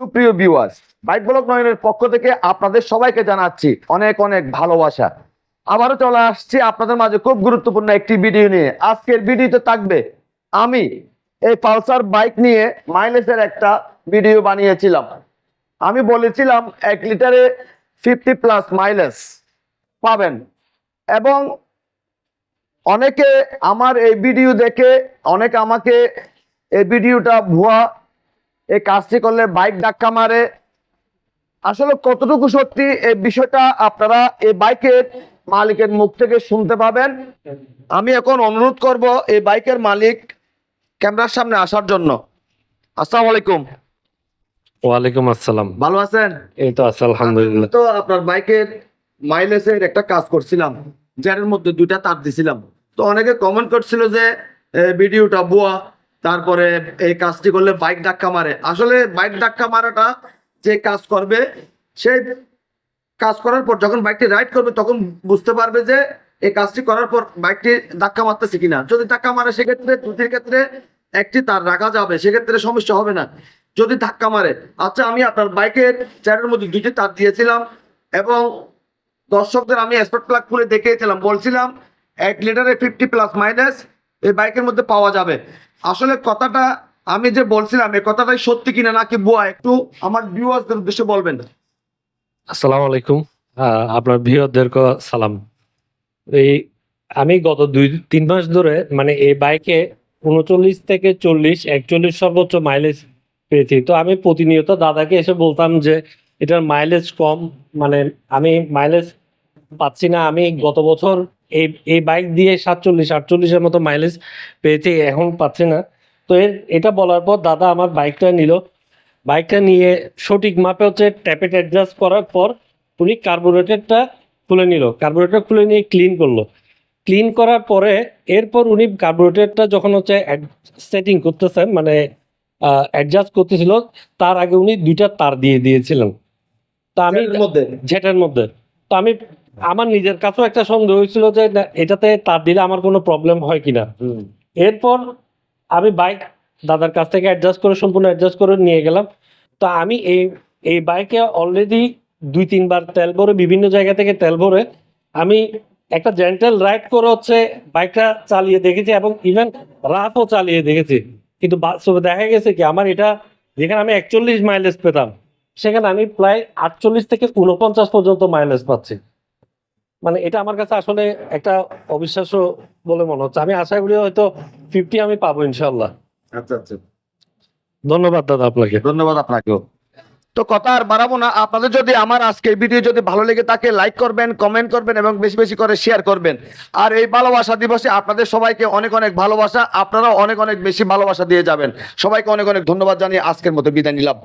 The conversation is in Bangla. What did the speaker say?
সুপ্রিয় ভিউয়ার্স বাইক ব্লক নয়নের পক্ষ থেকে আপনাদের সবাইকে জানাচ্ছি অনেক অনেক ভালোবাসা। আবারও চলে আসছি আপনাদের মাঝে খুব গুরুত্বপূর্ণ একটি ভিডিও নিয়ে। আজকের ভিডিওতে থাকবে, আমি এই পালসার বাইক নিয়ে মাইলেজের একটা ভিডিও বানিয়েছিলাম। আমি বলেছিলাম এক লিটারে ফিফটি প্লাস মাইলেজ পাবেন। এবং অনেকে আমার এই ভিডিও দেখে, অনেকে আমাকে এই ভিডিওটা ভুয়া এই কাজটি করলে বাইক ধাক্কা মারে। আসলে কতটুকু সত্যি এই বিষয়টা আপনারা এই বাইকের মালিকের মুখ থেকে শুনতে পাবেন। আমি এখন অনুরোধ করব এই বাইকের মালিক ক্যামেরার সামনে আসার জন্য। আসসালামু আলাইকুম। ওয়ালাইকুম আসসালাম। ভালো আছেন? এই তো আছে আলহামদুলিল্লাহ। তো আপনার বাইকের মাইলেজের একটা কাজ করছিলাম যার মধ্যে দুইটা তার দিছিলাম। তো অনেকে কমেন্ট করছিল যে ভিডিওটা বুয়া তারপরে এই কাজটি করলে বাইক ধাক্কা মারে। আসলে বাইক ধাক্কা মারাটা যে কাজ করবে সেই কাজ করার পর যখন বাইকটি রাইড করবে, তখন বুঝতে পারবে যে এই কাজটি করার পর বাইকটি ধাক্কা মারতেছে কিনা। যদি ধাক্কা মারে, সেক্ষেত্রে দুটির ক্ষেত্রে একটি তার রাখা যাবে, সেক্ষেত্রে সমস্যা হবে না। যদি ধাক্কা মারে আচ্ছা আমি আপনার বাইকের চারের মধ্যে দুটি তার দিয়েছিলাম এবং দর্শকদের আমি স্পট প্লাগ খুলে দেখিয়েছিলাম। বলছিলাম, এক লিটারে ফিফটি প্লাস মাইনাস এই বাইকের মধ্যে পাওয়া যাবে। আসলে কথাটা আমি যে বলছিলাম, এই কথাটাই সত্যি কিনা নাকি বুয়া একটু আমার ভিউয়ার্সদের উদ্দেশ্যে বলবেন। আসসালামু আলাইকুম। আপনার ভিওদেরকে সালাম। এই, আমি গত দুই, তিন মাস ধরে মানে এই বাইকে উনচল্লিশ থেকে চল্লিশ, একচল্লিশ সর্বোচ্চ মাইলেজ পেয়েছি। তো আমি প্রতিনিয়ত দাদাকে এসে বলতাম যে, এটার মাইলেজ কম মানে আমি মাইলেজ পাচ্ছি না। আমি গত বছর এই এই বাইক দিয়ে সাতচল্লিশ আটচল্লিশের মতো মাইলেজ পেয়েছে এখন পাচ্ছে না। তো এর এটা বলার পর দাদা আমার বাইকটা নিল। বাইকটা নিয়ে সঠিক মাপে হচ্ছে ট্যাপেট অ্যাডজাস্ট করার পর উনি কার্বোরেটরটা খুলে নিল। কার্বোরেটর খুলে নিয়ে ক্লিন করল। ক্লিন করার পরে এরপর উনি কার্বোরেটরটা যখন হচ্ছে সেটিং করতেছেন মানে অ্যাডজাস্ট করতেছিল তার আগে উনি দুইটা তার দিয়ে দিয়েছিলেন। তা আমি মধ্যে? যেটার মধ্যে। তো আমি আমার নিজের কাছেও একটা সন্দেহ হয়েছিল যে এটাতে তার দিলে আমার কোনো প্রবলেম হয় কিনা। এরপর আমি বাইক দাদার কাছ থেকে অ্যাডজাস্ট করে সম্পূর্ণ অ্যাডজাস্ট করে নিয়ে গেলাম। তো আমি এই এই বাইকে অলরেডি দুই তিনবার তেল ভরে বিভিন্ন জায়গা থেকে তেল ভরে আমি একটা জেন্টেল রাইড করে হচ্ছে বাইকটা চালিয়ে দেখেছি এবং ইভেন রাফও চালিয়ে দেখেছি। কিন্তু বাস্তবে দেখা গেছে কি আমার এটা যেখানে আমি একচল্লিশ মাইলেজ পেতাম সেখানে আমি প্রায় আটচল্লিশ থেকে উনপঞ্চাশ পর্যন্ত মাইলেজ পাচ্ছি। মানে এটা আমার কাছে আসলে একটা অবিশ্বাস্য বলে মনে হচ্ছে। আমি আশা করি হয়তো ফিফটি আমি পাবো ইনশাল্লাহ আচ্ছা আচ্ছা। ধন্যবাদ দাদা আপনাকে। ধন্যবাদ আপনাকেও। তো কথা আর বাড়াবো না। আপনাদের যদি আমার আজকের ভিডিও যদি ভালো লেগে থাকে লাইক করবেন কমেন্ট করবেন এবং বেশি বেশি করে শেয়ার করবেন। আর এই ভালোবাসা দিবসে আপনাদের সবাইকে অনেক অনেক ভালোবাসা। আপনারাও অনেক অনেক বেশি ভালোবাসা দিয়ে যাবেন। সবাইকে অনেক অনেক ধন্যবাদ জানিয়ে আজকের মতো বিদায় নিলাম।